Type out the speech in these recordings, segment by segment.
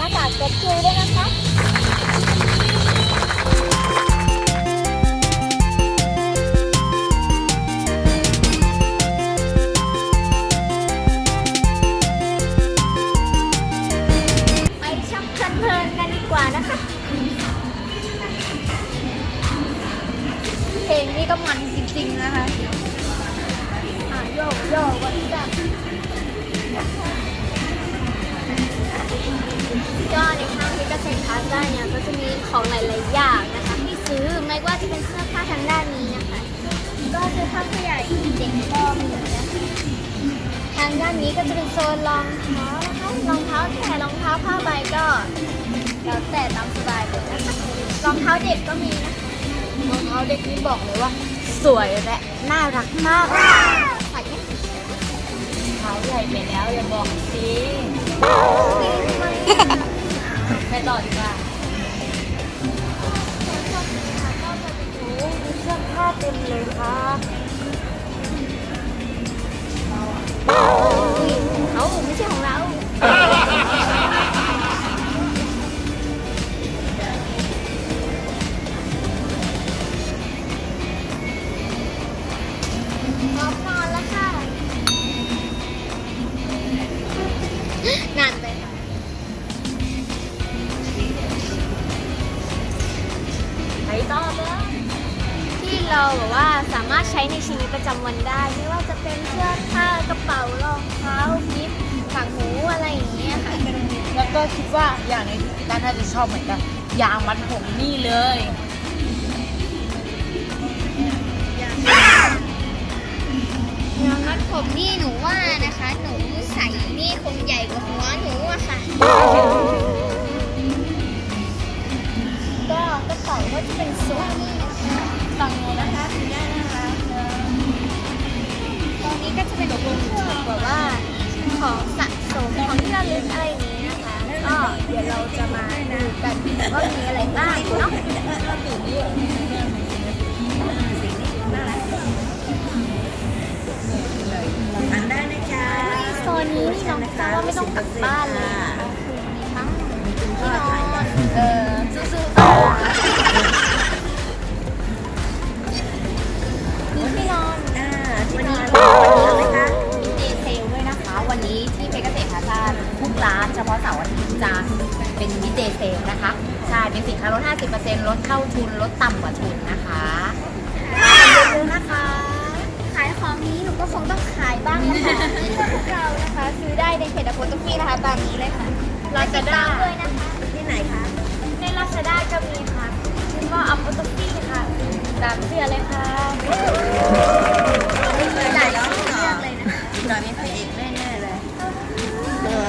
มากากเก็บคิวด้วยนะคะไปช็อปเพลินๆกันดีกว่านะคะ เพลงนี้ก็มันจริงๆนะคะอะโยกโยกวันจันทร์ ก็ในห้างที่เกษตรพลาซ่าเนี่ยก็จะมีของหลายๆอย่างนะคะที่ซื้อไม่ว่าจะเป็นเสื้อผ้าทางด้านนี้นะคะ ก็เสื้อผ้าผู้ใหญ่เด็กก็มีนะคะทางด้านนี้ก็จะเป็นโซนรองเท้านะคะรองเท้าแถรองเท้าผ้าใบก็แล้วแต่ตามสบายเลยนะคะรองเท้าเด็กก็มีนะคะรองเท้าเด็กนี่บอกเลยว่า สวยและน่ารักมากใส่ไหมเท้าใหญ่ไปแล้วอย่าบอกสิ ไปต่อดีกว่ามีเสื้อผ้าเต็มเลยค่ะ เป็นเสื้อผ้ากระเป๋ารองเท้ากิฟต์ต่างหูอะไรอย่างเงี้ยค่ะแล้วก็คิดว่าอย่างในที่พี่ต้าน่าจะชอบเหมือนกันยางมัดผมนี่เลยยางมัดผมนี่หนูว่านะคะ หนูใส่นี่คงใหญ่กว่าหัวหนูอะค่ะ ก็กระเป๋าก็จะเป็นทรงนี้ นนี้นี่น้องจะว่าไม่ต้องกลับบ้านเลย ลาซาด้าติตมด้วยนะคะที่ไหนคะ ในลาซาด้าก็มีค่ะชื่อว่าอัมโปตฟี่ค่ะตามเสื้อเลยค่ะหลายร้อยเรื่องเลยนะคะอีกหน่อยมีพระเอกแน่ๆเลยเออ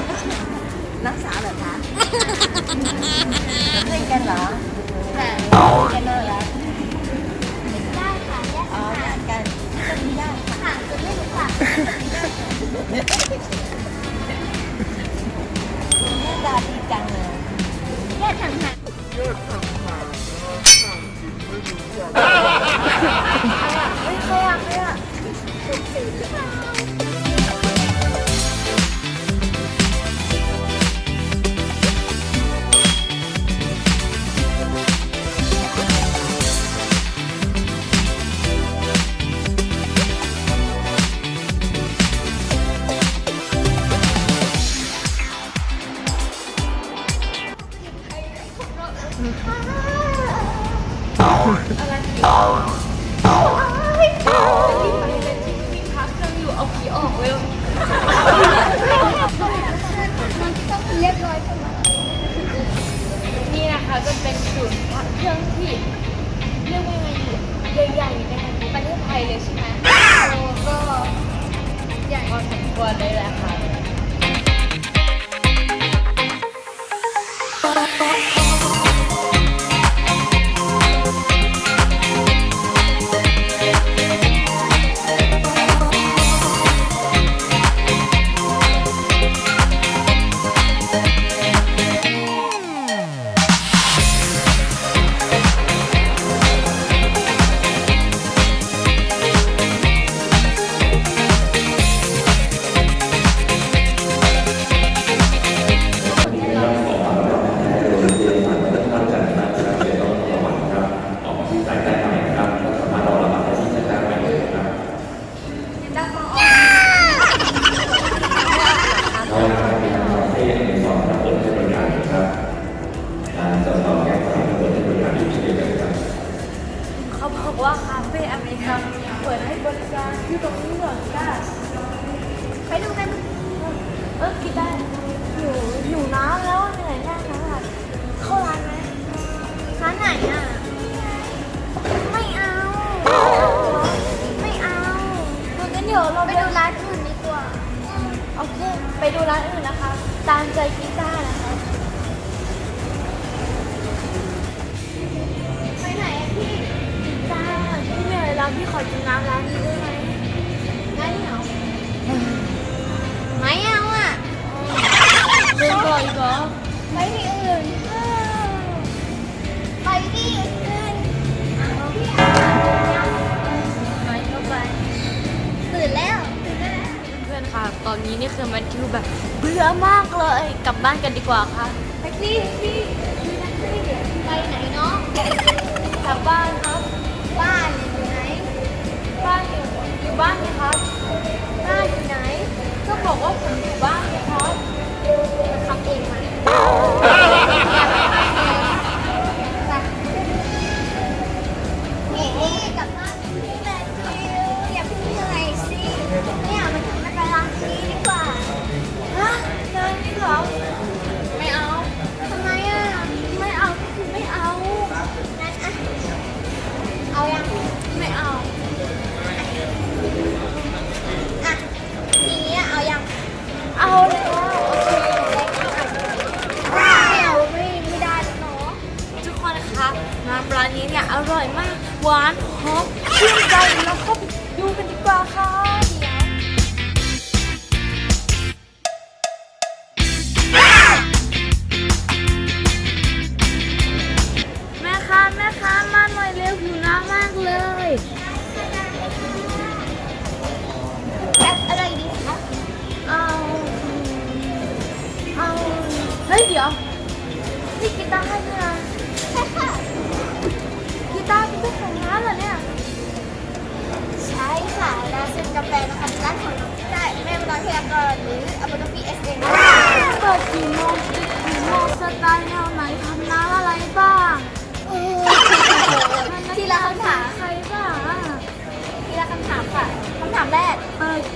นักสาวเหรอคะเพื่อนกันเหรอแต่กันเลยเหรอได้ค่ะแยกอ๋อค่ะญาติกันก็มีได้ค่ะห่างจนไม่รู้ค่ะ ประเทศไทยเลยใช่ไหมโอ้ก็ใหญ่พอสมควรเลยแหละค่ะ เราจะารให้ในสอบรให้บริการนะครับการสอบสอบแก้ไขระบบให้บริการที่เช่นเดียวกันเขาบอกว่าคาเฟ่อเมริกันเปิดให้บริการที่ตรงนี้หรอจ้าไปดูกันเออกินได้อยู่อยู่น้แล้วเหนื่อยมากนะข้าร้านไหร้านไหนอะไม่เอาไม่เอางั้นเดี๋เราไปดูร้านอื่นดีกว่า ไปดูร้านอื่นนะคะ ตามใจกีตาร์นะคะ ไปไหนอะพี่กีตาร์พี่เหนื่อยแล้วพี่ขอกินน้ำร้านนี้ได้ไหมได้เหรอไม่เอาอะเดินก่อนก่อนไปที่อื่น ตอนนี้นี่คือแมทธิวแบบเบื่อมากเลยกลับบ้านกันดีกว่าค่ะแท็กซี่พี่ไปไหนเนาะกลับบ้านครับ บ้านอยู่ไหน บ้านอยู่อยู่บ้านไหมครับ บ้านอยู่ไหน ก็บอกว่าผมอยู่บ้านนะครับมาทำเองมา หวานหอมชื่นใจแล้วก็ไปดูกันดีกว่าค่ะเดี๋ยวแม่ค้าแม่ค้ามาหน่อยเร็วหิวน้ำมากเลยแอปอะไรดีคะเอาเอาเฮ้ยเดี๋ยว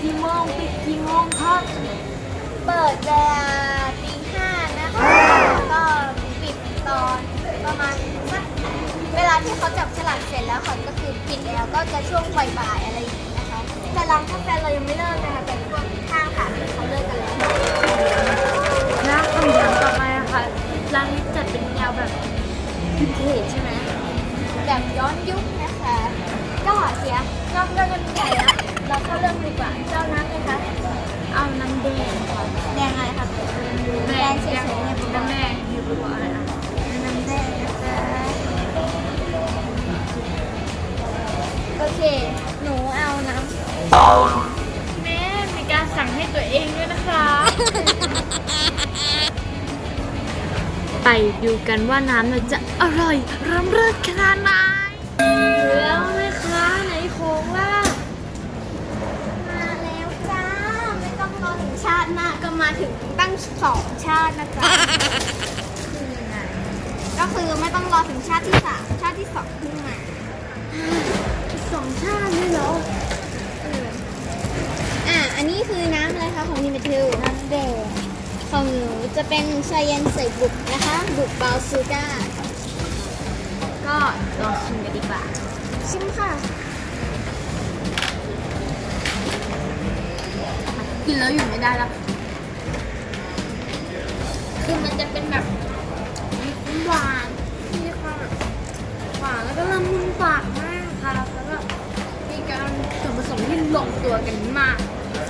กี่โมงปิดกี่โมงครับเปิดเวลาตีห้านะคะ ก็ปิดตอนประมาณสักเวลาที่เขาจับฉลากเสร็จแล้วค่ะก็คือปิดแล้วก็จะช่วงบ่ายๆอะไรอย่างนี้นะคะ แต่ร้านกาแฟเรายังไม่เลิกนะคะแต่พวกข้างค่ะเขาเลิกกันแล้วนะคำถามต่อไปอะค่ะร้านนี้จัดเป็นแนวแบบวินเทจใช่ไหมแบบย้อนยุคนะคะ ก็เสียนอกเรื่องกันใหญ่ ลืองดีกว่าเจ้าน้ำเลยคะเอาน้ำแดงค่ะแดงอะไรคะแดงเฉยๆเนี่ยน้ำแดงอยู่บนอะไรนะน้ำแดงนะคะโอเค หนูเอาน้ำแม่มีการสั่งให้ตัวเองด้วยนะคะ ไปดูกันว่าน้ำเราจะอร่อยร้ำเลิศขนาดไหน ชาติหน้าก็มาถึงตั้งสองชาตินะจ๊ะคือยังไงก็คือไม่ต้องรอถึงชาติที่สามชาติที่สองขึ้นมาสองชาติเลยเหรออะอันนี้คือน้ำอะไรคะของนิมิทิวน้ำแดงของหนูจะเป็นชาเย็นใส่บุกนะคะ บุกเบาซูก้าก็ลองชิมกันดีกว่า ชิมค่ะ กินแล้วอยู่ไม่ได้แล้ว คือมันจะเป็นแบบหวานมีความแบบหวานแล้วก็ละมุนปากมากค่ะแล้วก็มีการส่วนผสมที่ลงตัวกันมาก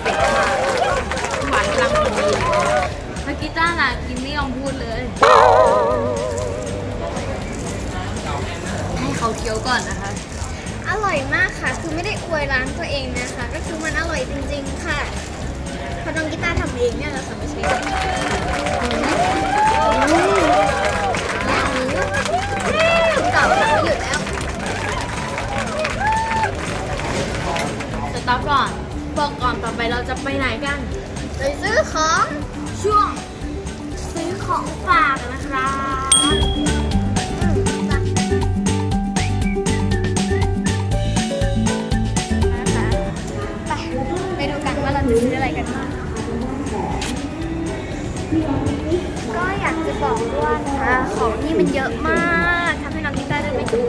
เผ็ดมากหวานกำลังพอดีเมื่อกี้ต้าน่ะกินไม่ยอมพูดเลย ให้เขาเคี้ยวก่อนนะคะ อร่อยมากค่ะ คือไม่ได้อวยร้านตัวเองนะคะ ก็คือมันอร่อยจริง ๆ ค่ะเพราะน้องกีตาร์ทำเองเนี่ยแหละค่ะไม่ใช่เก่าค่ะไม่หยุดแล้วสต็อปก่อนบอกก่อนต่อไปเราจะไปไหนกันไปซื้อของช่วง ซื้อของฝากนะคะไก็อยากจะบอกว่านะคะของนี่มันเยอะมากทำให้น้องกีตาร์ได้ไปดู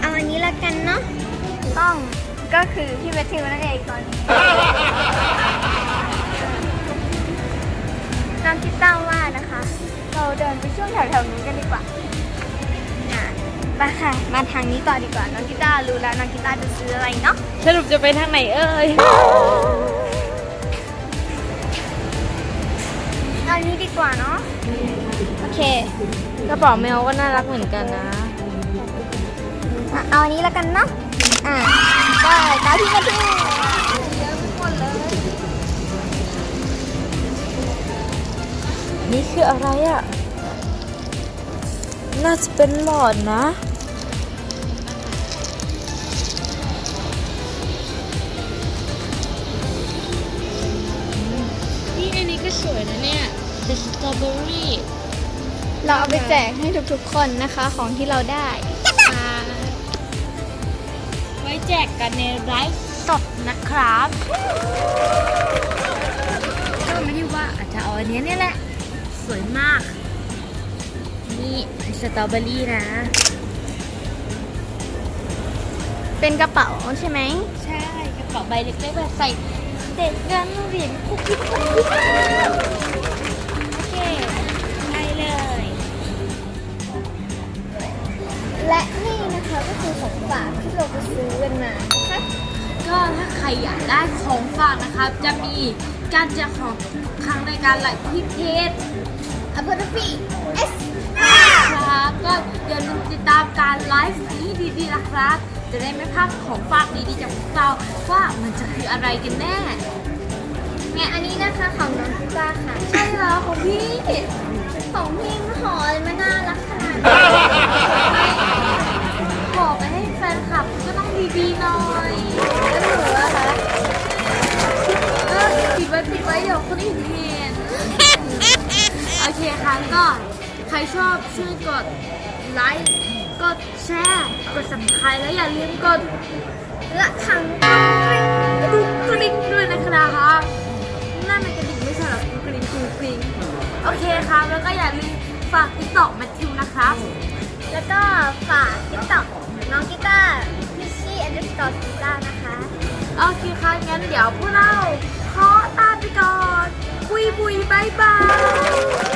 เอาอันนี้ละกันเนาะต้องก็คือพี่เวทิวนั่นเองตอนนี้น้องคิดตั้งว่านะคะ เราเดินไปช่วงแถวๆนี้กันดีกว่า มาค่ะ มาทางนี้ต่อดีกว่า น้องกีต้าร์รู้แล้วน้องกีต้าร์จะซื้ออะไรเนาะ สรุปจะไปทางไหนเอ่ยเอาอันนี้ดีกว่าเนาะ โอเค กระเป๋าแมวก็น่ารักเหมือนกันนะ อะเอาอันนี้แล้วกันเนาะ อ่าก็ตามพี่แมทธิวเยอะไปหมดเลยนี่คืออะไรอะ น่าจะเป็นหลอดนะ นี่อันนี้ก็สวยนะเนี่ย The Strawberry เราเอาไปแจกให้ทุกๆคนนะคะของที่เราได้ไว้แจกกันในไลฟ์สดนะครับก็ไม่ได้ว่าอาจจะเอาอันนี้เนี่ยแหละ สวยมาก นี่สตรอเบอรี่นะ เป็นกระเป๋าใช่ไหม ใช่ กระเป๋าใบเล็กๆแบบใส่เด็กเงินเหรียญคุกกิ๊กคุกกิ๊กโอเคไปเลย และนี่นะคะก็คือของฝากที่เราไปซื้อกันมานะคะก็ถ้าใครอยากได้ของฝากนะครับจะมีการแจกของครั้งในการไลฟ์ที่เพจอัพพอร์ฟี่เอสครับ ก็อย่าลืมติดตามการไลฟ์นี้ดีๆนะครับ จะได้ไม่พลาดของฝากดีๆจากพวกเราว่ามันจะคืออะไรกันแน่เนี่ยอันนี้นะคะของน้องพิต้าค่ะ ใช่แล้วของพี่ของพี่หอเลยมันน่ารักขนาดนี้บอกไปให้แฟนคลับก็ต้องดีๆหน่อยแล้วหนูอะคะเออปิดไว้ปิดไว้เดี๋ยวคนอื่นเห็นโอเคค่ะก็ ใครชอบช่วยกดไลค์กดแชร์กด subscribe แล้วอย่าลืมกดละครังกระดุกกระดิ่งด้วยนะครับนั่นมันกระดิ่งไม่ใช่หรอกกระดิ่งกรุงกริ๊งโอเคครับ แล้วก็อย่าลืมฝากติ๊กต็อกแมทธิวนะครับ แล้วก็ฝากติ๊กต็อกน้องกีตาร์พิชชี่แอนด์สกอร์กีตาร์นะคะ โอเคค่ะงั้นเดี๋ยวพวกเราขอตาไปก่อนบุยบุยบายบาย